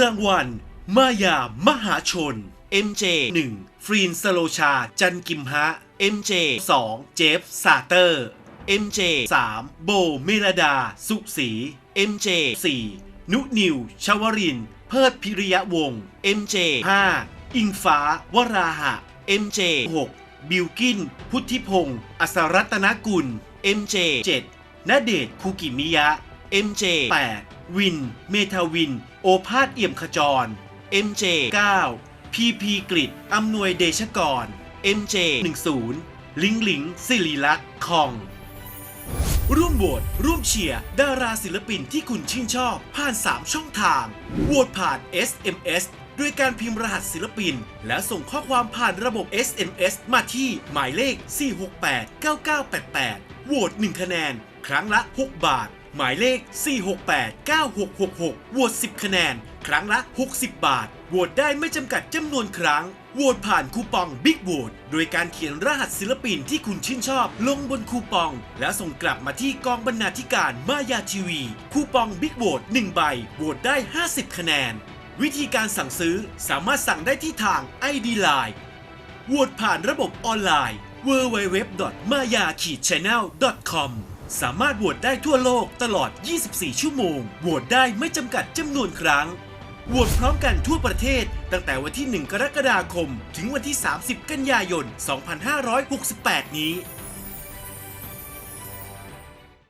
รางวัล มายามหาชน MJ 1ฟรีนสโลชา จันกิมฮะ MJ 2เจฟซาเตอร์ MJ 3โบเมลดา สุสี MJ 4นุนิว ชวริน เพิดพิริยะวงศ์ MJ 5อิงฟ้า วราหะ MJ 6บิลกิน พุทธิพงศ์อสรัตนกุล MJ 7ณเดชน์คุกิมิยะ MJ 8 วิน เมทาวิน โอภาสเอี่ยมขจร MJ 9พีพีกริดอำนวยเดชกร MJ 10 ลิงลิงสิริลักษ์คอง ร่วมโหวตร่วมเชียร์ ดาราศิลปินที่คุณชื่นชอบ ผ่าน 3 ช่องทางโหวตผ่าน SMS ด้วยการพิมพ์รหัสศิลปิน แล้วส่งข้อความผ่านระบบ SMS มาที่หมายเลข 468-9988โหวต1คะแนน ครั้งละ 6 บาท หมายเลข 468-9666โหวต10 คะแนน ครั้งละ 60 บาท โหวตได้ไม่จำกัดจำนวนครั้ง โหวตผ่านคูปอง Big v o t e โดยการเขียนรหัสศิลปินที่คุณชื่นชอบ ลงบนคูปอง แล้วส่งกลับมาที่กองบรรณาธิการมายาทีวี คูปอง Big v o t e 1ใบ โหวตได้ 50 คะแนน วิธีการสั่งซื้อสามารถสั่งได้ที่ทาง ID Line โหวตผ่านระบบออนไลน์ www.maya-channel.com สามารถโหวตได้ทั่วโลกตลอด 24 ชั่วโมง โหวตได้ไม่จำกัดจำนวนครั้ง โหวตพร้อมกันทั่วประเทศ ตั้งแต่วันที่ 1 กรกฎาคม ถึงวันที่ 30 กันยายน 2568 นี้